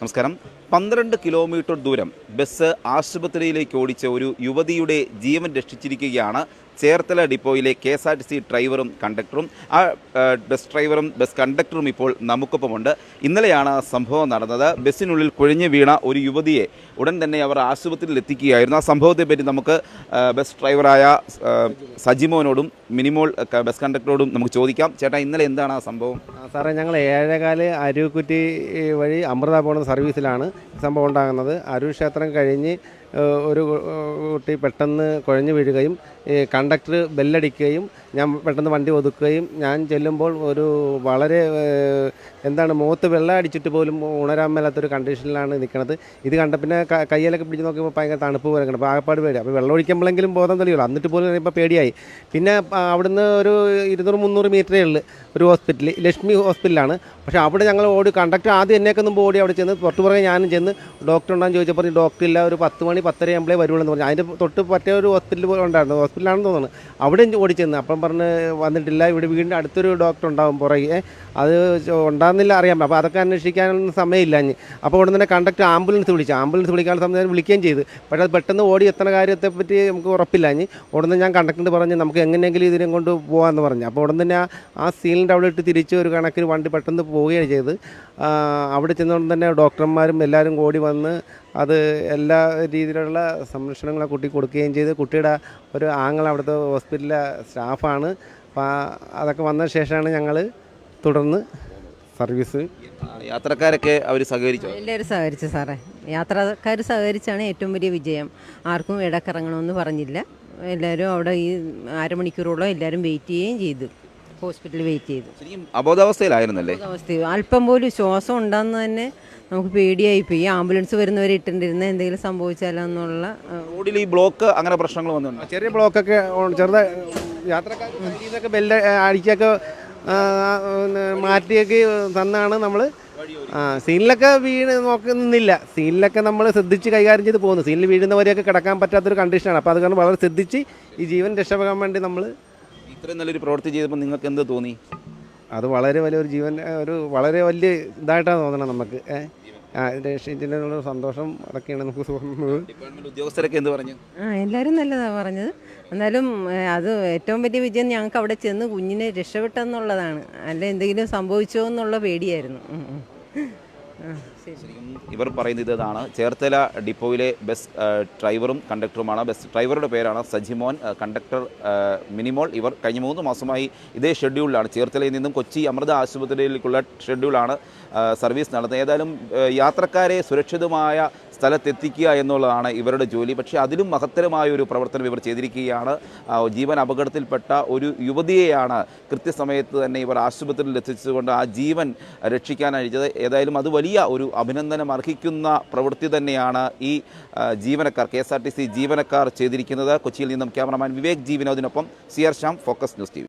നമസ്കാരം. പന്ത്രണ്ട് കിലോമീറ്റർ ദൂരം ബസ് ആശുപത്രിയിലേക്ക് ഓടിച്ച ഒരു യുവതിയുടെ ജീവൻ രക്ഷിച്ചിരിക്കുകയാണ് Cherthala ഡിപ്പോയിലെ K S R T C ഡ്രൈവറും കണ്ടക്ടറും ആ ബസ് ഡ്രൈവറും ബസ് കണ്ടക്ടറും ഇപ്പോൾ നമുക്കൊപ്പമുണ്ട്. ഇന്നലെയാണ് സംഭവം നടന്നത്. ബസ്സിനുള്ളിൽ കുഴഞ്ഞു വീണ ഒരു യുവതിയെ ഉടൻ തന്നെ അവർ ആശുപത്രിയിൽ എത്തിക്കുകയായിരുന്നു. ആ സംഭവത്തെപ്പറ്റി നമുക്ക് ബസ് ഡ്രൈവറായ സജിമോനോടും മിനിമോൾ ബസ് കണ്ടക്ടറോടും നമുക്ക് ചോദിക്കാം. ചേട്ടാ ഇന്നലെ എന്താണ് ആ സംഭവം? സാറേ ഞങ്ങൾ ഏഴേകാൽ അരുക്കുറ്റി വഴി അമൃത പോകുന്ന സർവീസിലാണ് സംഭവം ഉണ്ടാകുന്നത്. അരു ക്ഷേത്രം കഴിഞ്ഞ് ഒരു കുട്ടി പെട്ടെന്ന് കുഴഞ്ഞു വീഴുകയും കണ്ടക്ടർ ബെല്ലടിക്കുകയും ഞാൻ പെട്ടെന്ന് വണ്ടി ഒതുക്കുകയും ഞാൻ ചെല്ലുമ്പോൾ ഒരു വളരെ എന്താണ് മുഖത്ത് വെള്ളം അടിച്ചിട്ട് പോലും ഉണരാൻ മേലാത്തൊരു കണ്ടീഷനിലാണ് നിൽക്കുന്നത് ഇത് കണ്ട പിന്നെ കയ്യിലൊക്കെ പിടിച്ച് നോക്കിയപ്പോൾ ഭയങ്കര തണുപ്പ് പോലെ അപ്പോൾ ആകപ്പാട് പേടി. അപ്പോൾ വെള്ളം ഒഴിക്കുമ്പോഴെങ്കിലും ബോധം തെളിയുള്ളൂ എന്നിട്ട് പോലും ഇപ്പോൾ പേടിയായി. പിന്നെ അവിടുന്ന് ഒരു ഇരുന്നൂറ് മുന്നൂറ് മീറ്ററേ ഉള്ളൂ. ഒരു ഹോസ്പിറ്റൽ ലക്ഷ്മി ഹോസ്പിറ്റലാണ്. പക്ഷേ അവിടെ ഞങ്ങൾ ഓടി കണ്ടക്ടർ ആദ്യം എന്നേക്കൊന്നും ഓടി അവിടെ ചെന്ന് പുറത്തു പുറകെ ഞാനും ചെന്ന് ഡോക്ടർ ഉണ്ടാകുന്ന ചോദിച്ചപ്പോൾ ഡോക്ടർ ഇല്ല ഒരു പത്ത് മണി പത്തര ആകുമ്പോഴേ വരുള്ളൂ എന്ന് പറഞ്ഞു. അതിന്റെ തൊട്ട് പറ്റേ ഒരു ഹോസ്പിറ്റൽ പോലെ ഉണ്ടായിരുന്നു. ഹോസ്പിറ്റലാണെന്ന് തോന്നുന്നു. അവിടെ ഓടി ചെന്ന്. അപ്പം പറഞ്ഞ് വന്നിട്ടില്ല. ഇവിടെ വീടിന്റെ അടുത്തൊരു ഡോക്ടർ ഉണ്ടാവും പുറകെ. അത് ഉണ്ടാകുന്നില്ല അറിയാം അപ്പോൾ അതൊക്കെ അന്വേഷിക്കാനൊന്നും സമയമില്ല ഇനി. അപ്പോൾ ഉടനെ തന്നെ കണ്ടക്ടർ ആംബുലൻസ് വിളിച്ചു. ആംബുലൻസ് വിളിക്കാനുള്ള സമയം വിളിക്കുകയും ചെയ്തു. പക്ഷേ അത് പെട്ടെന്ന് ഓടി എത്തുന്ന കാര്യത്തെപ്പറ്റി നമുക്ക് ഉറപ്പില്ല ഇനി. ഉടനെ ഞാൻ കണ്ടക്ടറിന് പറഞ്ഞ് നമുക്ക് എങ്ങനെയെങ്കിലും ഇതിനെ കൊണ്ട് പോകാമെന്ന് പറഞ്ഞു. അപ്പോൾ ഉടൻ തന്നെ ആ- സീലിന്റെ അവിടെ ഇട്ട് തിരിച്ച് ഒരു കണക്കിന് വണ്ടി പെട്ടെന്ന് പോവുകയാണ് ചെയ്ത് അവിടെ ചെന്നുകൊണ്ട് തന്നെ ഡോക്ടർമാരും എല്ലാവരും കൂടി വന്ന് അത് എല്ലാ രീതിയിലുള്ള സംരക്ഷണങ്ങൾ ആ കുട്ടി കൊടുക്കുകയും ചെയ്ത് കുട്ടിയുടെ ഒരു ആങ്ങൾ അവിടുത്തെ ഹോസ്പിറ്റലിലെ സ്റ്റാഫാണ്. അപ്പോൾ ആ- അതൊക്കെ വന്ന ശേഷമാണ് ഞങ്ങൾ തുടർന്ന് സർവീസ്. യാത്രക്കാരൊക്കെ അവർ സഹകരിച്ചു? എല്ലാവരും സഹകരിച്ചു സാറേ. യാത്രക്കാർ സഹകരിച്ചാണ് ഏറ്റവും വലിയ വിജയം. ആർക്കും ഇടക്കിറങ്ങണമെന്ന് പറഞ്ഞില്ല. എല്ലാവരും അവിടെ ഈ അരമണിക്കൂറോളം എല്ലാവരും വെയിറ്റ് ചെയ്യുകയും ചെയ്തു. ഹോസ്പിറ്റലിൽ വെയിറ്റ് ചെയ്തു. ശരിക്കും അബോധാവസ്ഥയിലായിരുന്നല്ലേ? അവസ്ഥ അല്പം പോലും ശ്വാസം ഉണ്ടെന്ന് തന്നെ നമുക്ക് പേടിയായി പോയി ഈ ആംബുലൻസ് വരുന്നവരെ ഇട്ടിരുന്ന എന്തെങ്കിലും സംഭവിച്ചാലോ എന്നുള്ള ആ, റോഡിൽ ഈ ബ്ലോക്ക് അങ്ങനെ പ്രശ്നങ്ങൾ വന്നിട്ടുണ്ട്? ചെറിയ ബ്ലോക്കൊക്കെ ചെറുതായി യാത്രക്കാർ ബെല്ല് ആ, പിന്നെ മാറ്റിയൊക്കെ തന്നാണ് നമ്മൾ ആ സീനിലൊക്കെ വീണ് നോക്കുന്നില്ല സീനിലൊക്കെ നമ്മൾ ശ്രദ്ധിച്ച് കൈകാര്യം ചെയ്ത് പോകുന്നു. സീനിൽ വീഴുന്നവരെയൊക്കെ കിടക്കാൻ പറ്റാത്തൊരു കണ്ടീഷനാണ് അപ്പോൾ അത് കാരണം വളരെ ശ്രദ്ധിച്ച് ഈ ജീവൻ രക്ഷപ്പെടാൻ വേണ്ടി നമ്മൾ ഇത്രയും നല്ലൊരു പ്രവൃത്തി ചെയ്തപ്പോൾ നിങ്ങൾക്ക് എന്ത് തോന്നി? അത് വളരെ വലിയൊരു ജീവൻ ഒരു വളരെ വലിയ ഇതായിട്ടാണ് തോന്നണം നമുക്ക്. ഏഹ് ആ രക്ഷിച്ചതിനുള്ള സന്തോഷം അതൊക്കെയാണ് നമുക്ക് തോന്നുന്നത്. ഡിപ്പാർട്ട്മെന്റ് ഉദ്യോഗസ്ഥരൊക്കെ എന്ത് പറഞ്ഞു? ആ എല്ലാവരും നല്ലതാണ് പറഞ്ഞത്. എന്നാലും അത് ഏറ്റവും വലിയ വിജയം ഞങ്ങൾക്ക് അവിടെ ചെന്ന് കുഞ്ഞിനെ രക്ഷപ്പെട്ടെന്നുള്ളതാണ്. അല്ല എന്തെങ്കിലും സംഭവിച്ചോ എന്നുള്ള പേടിയായിരുന്നു. ഉം, ഉം. ഇവർ പറയുന്നത് ഇതാണ്. ചേർത്തല ഡിപ്പോയിലെ ബസ് ഡ്രൈവറും കണ്ടക്ടറുമാണ്. ബസ് ഡ്രൈവറുടെ പേരാണ് സജിമോൻ. കണ്ടക്ടർ മിനിമോൾ. ഇവർ കഴിഞ്ഞ മൂന്ന് മാസമായി ഇതേ ഷെഡ്യൂളിലാണ്. ചേർത്തലയിൽ നിന്നും കൊച്ചി അമൃത ആശുപത്രിയിലേക്കുള്ള ഷെഡ്യൂളാണ് സർവീസ് നടത്തുന്നത്. ഏതായാലും യാത്രക്കാരെ സുരക്ഷിതമായ സ്ഥലത്തെത്തിക്കുക എന്നുള്ളതാണ് ഇവരുടെ ജോലി. പക്ഷേ അതിലും മഹത്തരമായ ഒരു പ്രവർത്തനം ഇവർ ചെയ്തിരിക്കുകയാണ്. ജീവൻ അപകടത്തിൽപ്പെട്ട ഒരു യുവതിയെയാണ് കൃത്യസമയത്ത് തന്നെ ഇവർ ആശുപത്രിയിൽ എത്തിച്ചുകൊണ്ട് ആ ജീവൻ രക്ഷിക്കാൻ അഴിച്ചത് ഏതായാലും അത് വലിയ ഒരു അഭിനന്ദനം അർഹിക്കുന്ന പ്രവൃത്തി തന്നെയാണ് ഈ ജീവനക്കാർ K S R T C ജീവനക്കാർ ചെയ്തിരിക്കുന്നത്. കൊച്ചിയിൽ നിന്നും cameraman Vivek ജീവിനോദിനൊപ്പം C R Shyam focus news T